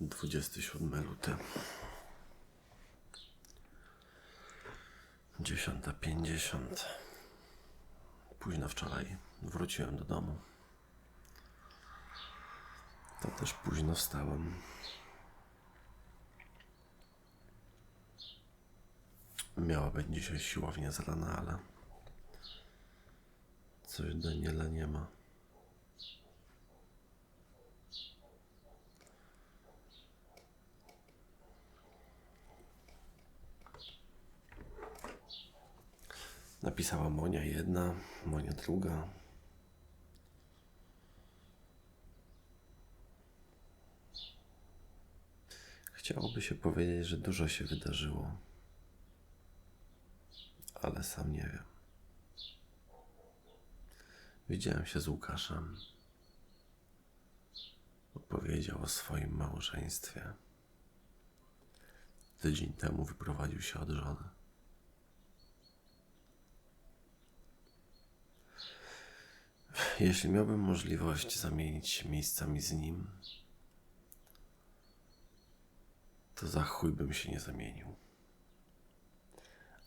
27 luty. 10.50. Późno wczoraj wróciłem do domu. To też późno wstałem. Miała być dzisiaj siłownia z rana, ale coś Daniela nie ma. Napisała Monia jedna, Monia druga. Chciałoby się powiedzieć, że dużo się wydarzyło, ale sam nie wiem. Widziałem się z Łukaszem. Opowiedział o swoim małżeństwie. Tydzień temu wyprowadził się od żony. Jeśli miałbym możliwość zamienić się miejscami z nim, to za chuj bym się nie zamienił.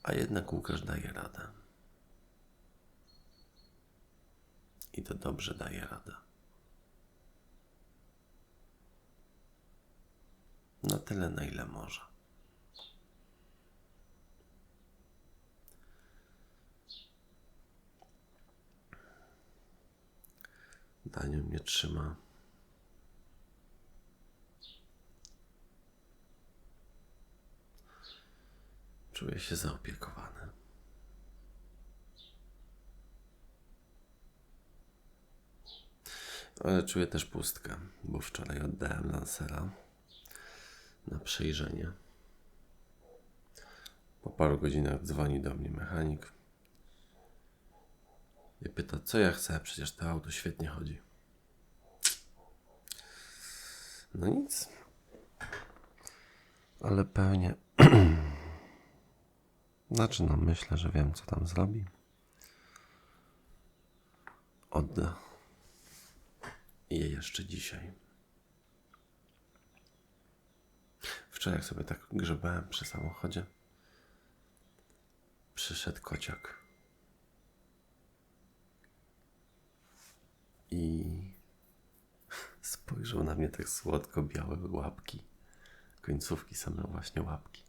A jednak Łukasz daje radę. I to dobrze daje radę. Na tyle, na ile może. Daniel mnie trzyma. Czuję się zaopiekowany. Ale czuję też pustkę, bo wczoraj oddałem lansera na przejrzenie. Po paru godzinach dzwoni do mnie mechanik i pyta, co ja chcę, przecież to auto świetnie chodzi. No nic. Ale pewnie. znaczy, no myślę, że wiem, co tam zrobi. Odda je jeszcze dzisiaj. Wczoraj, jak sobie tak grzebałem przy samochodzie, przyszedł kociak. I spojrzał na mnie tak słodko, białe łapki. Końcówki same właśnie łapki.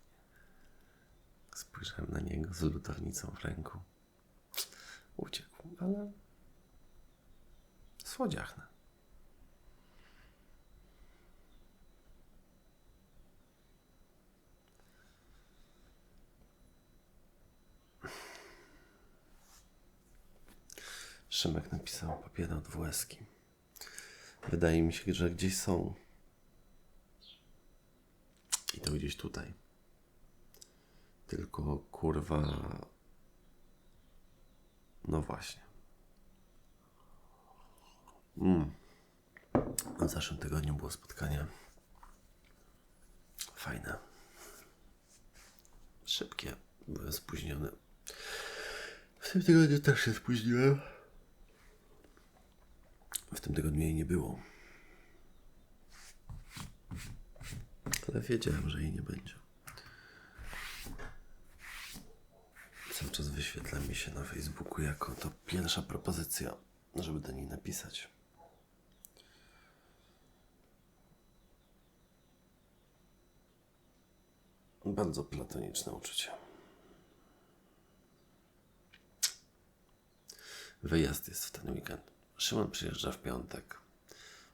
Spojrzałem na niego z lutownicą w ręku. Uciekł, ale słodziachne. Szymek napisał papiery od WSki. Wydaje mi się, że gdzieś są. I to gdzieś tutaj. Tylko kurwa. No właśnie. Mm. W zeszłym tygodniu było spotkanie. Fajne. Szybkie. Byłem spóźniony. W tym tygodniu też się spóźniłem. W tym tygodniu jej nie było. Ale wiedziałem, że jej nie będzie. Cały czas wyświetla mi się na Facebooku jako to pierwsza propozycja, żeby do niej napisać. Bardzo platoniczne uczucie. Wyjazd jest w ten weekend. Szymon przyjeżdża w piątek.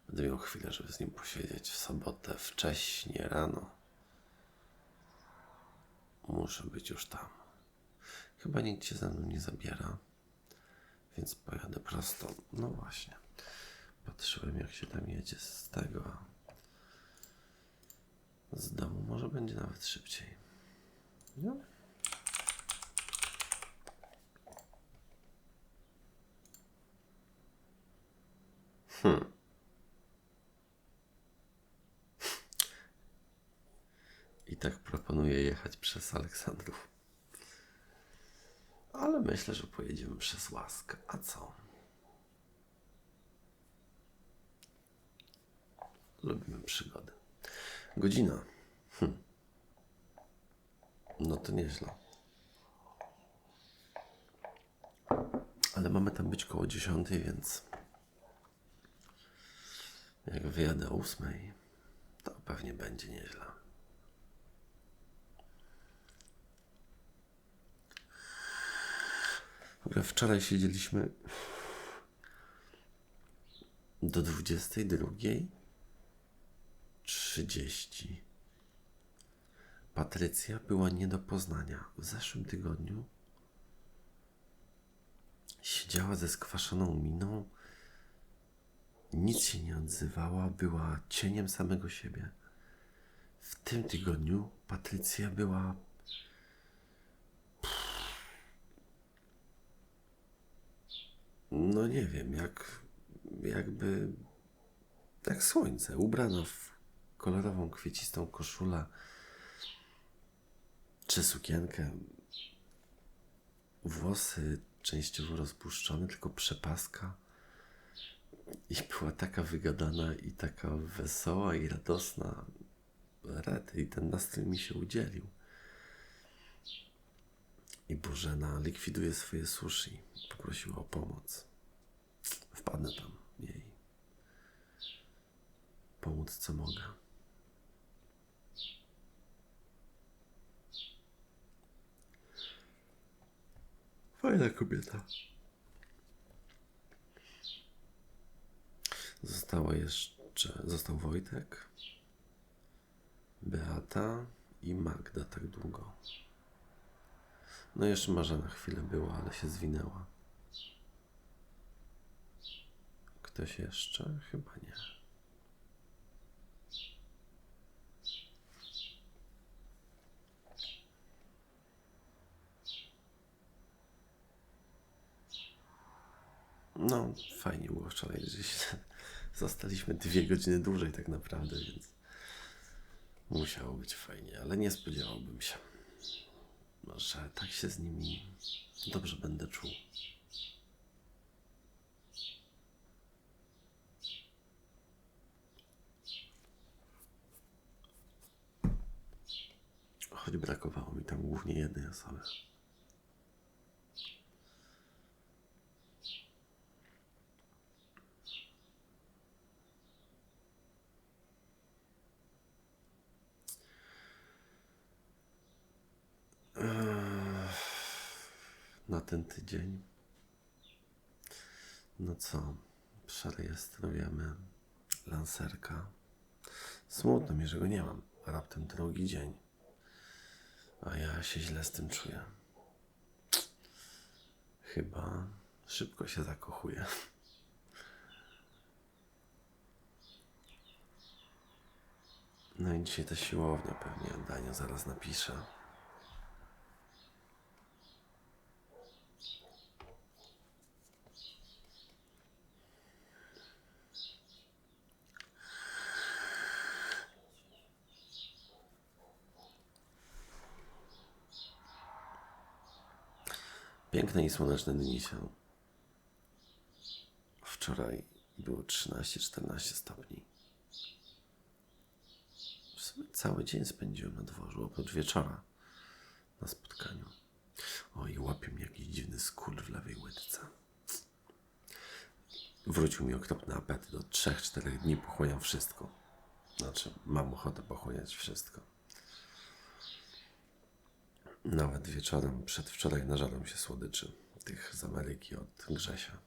Będę miał chwilę, żeby z nim posiedzieć w sobotę wcześnie rano. Muszę być już tam. Chyba nikt się ze mną nie zabiera, więc pojadę prosto. No właśnie. Patrzyłem, jak się tam jedzie z tego. Z domu może będzie nawet szybciej. No. I tak proponuję jechać przez Aleksandrów. Ale myślę, że pojedziemy przez Łaskę. A co? Lubimy przygody. Godzina. Hm. No to nieźle. Ale mamy tam być koło 10, więc jak wyjadę o 8, to pewnie będzie nieźle. W ogóle wczoraj siedzieliśmy do 22.30. Patrycja była nie do poznania. W zeszłym tygodniu siedziała ze skwaszoną miną, nic się nie odzywała, była cieniem samego siebie. W tym tygodniu Patrycja była. No nie wiem, jak jakby jak słońce, ubrana w kolorową, kwiecistą koszulę czy sukienkę. Włosy częściowo rozpuszczone, tylko przepaska. I była taka wygadana i taka wesoła i radosna. Rety, i ten nastrój mi się udzielił. I Bożena likwiduje swoje sushi. Poprosiła o pomoc. Wpadnę tam jej. Pomóc co mogę. Fajna kobieta. Zostało jeszcze, został Wojtek, Beata i Magda tak długo. No jeszcze Marzena chwilę była, ale się zwinęła. Ktoś jeszcze? Chyba nie. No, fajnie było wczoraj, że się zostaliśmy dwie godziny dłużej tak naprawdę, więc musiało być fajnie, ale nie spodziewałbym się, że tak się z nimi dobrze będę czuł. Choć brakowało mi tam głównie jednej osoby. Ten tydzień. No co, przerejestrujemy lancerka. Smutno mi, że go nie mam. Raptem drugi dzień. A ja się źle z tym czuję. Chyba szybko się zakochuję. No i dzisiaj ta siłownia pewnie Daniel zaraz napisze. Piękne i słoneczne dni są. Wczoraj było 13-14 stopni. W sumie cały dzień spędziłem na dworzu, oprócz wieczora na spotkaniu. O, i łapie mnie jakiś dziwny skór w lewej łydce. Wrócił mi okropny apetyt. Od 3-4 dni pochłaniam wszystko. Znaczy, mam ochotę pochłaniać wszystko. Nawet wieczorem, przedwczoraj nażarłem się słodyczy, tych z Ameryki od Grzesia.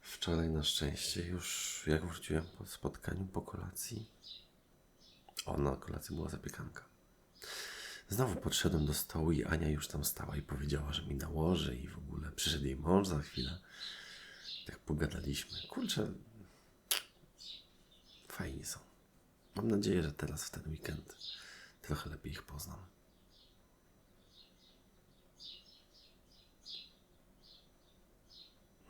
Wczoraj na szczęście już, jak wróciłem po spotkaniu, po kolacji, o, na kolacji była zapiekanka. Znowu podszedłem do stołu i Ania już tam stała i powiedziała, że mi nałoży i w ogóle przyszedł jej mąż za chwilę. Tak pogadaliśmy. Kurczę, fajni są. Mam nadzieję, że teraz w ten weekend trochę lepiej ich poznam.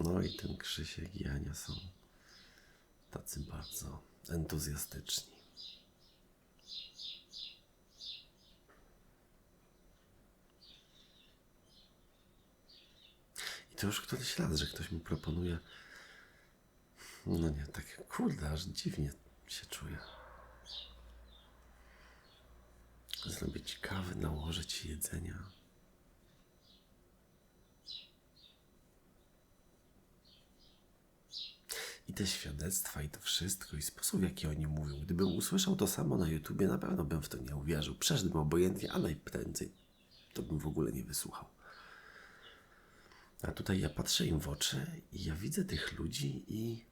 No i ten Krzysiek i Ania są tacy bardzo entuzjastyczni. I to już któryś raz, że ktoś mi proponuje. No nie, tak kurde, aż dziwnie się czuję. Zrobić kawy, nałożyć jedzenia. I te świadectwa, i to wszystko, i sposób, w jaki oni mówią. Gdybym usłyszał to samo na YouTubie, na pewno bym w to nie uwierzył. Przeszedłbym obojętnie, a najprędzej to bym w ogóle nie wysłuchał. A tutaj ja patrzę im w oczy i ja widzę tych ludzi i.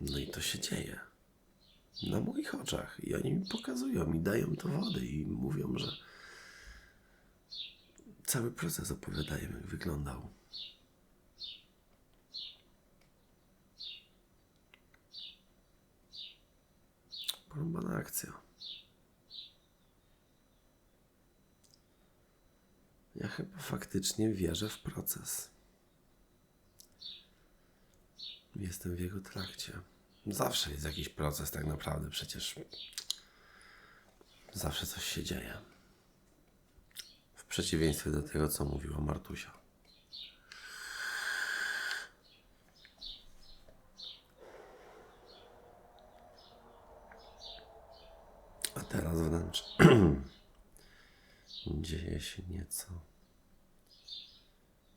No i to się dzieje. Na moich oczach. I oni mi pokazują, mi dają dowody i mówią, że cały proces opowiadają, jak wyglądał. Porąbana akcja. Ja chyba faktycznie wierzę w proces. Jestem w jego trakcie. Zawsze jest jakiś proces, tak naprawdę, przecież zawsze coś się dzieje. W przeciwieństwie do tego, co mówiła Martusia. A teraz wręcz dzieje się nieco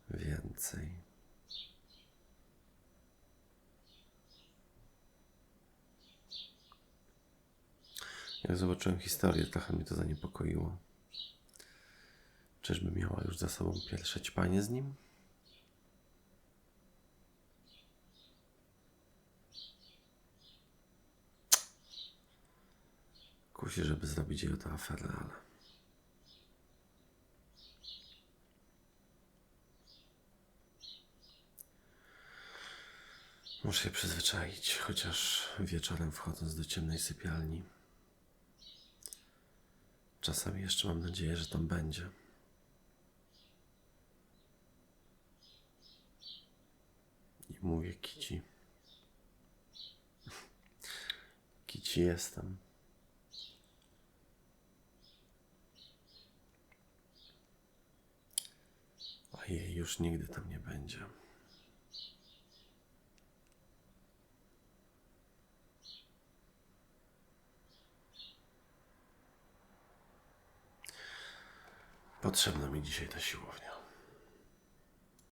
więcej. Jak zobaczyłem historię, trochę mnie to zaniepokoiło. Czyżby miała już za sobą pierwsze ćpanie z nim? Kusi, żeby zrobić jej o tę aferę, ale... Muszę się przyzwyczaić, chociaż wieczorem wchodząc do ciemnej sypialni. Czasami jeszcze mam nadzieję, że tam będzie. I mówię Kici. Kici jestem. A jej już nigdy tam nie będzie. Potrzebna mi dzisiaj ta siłownia.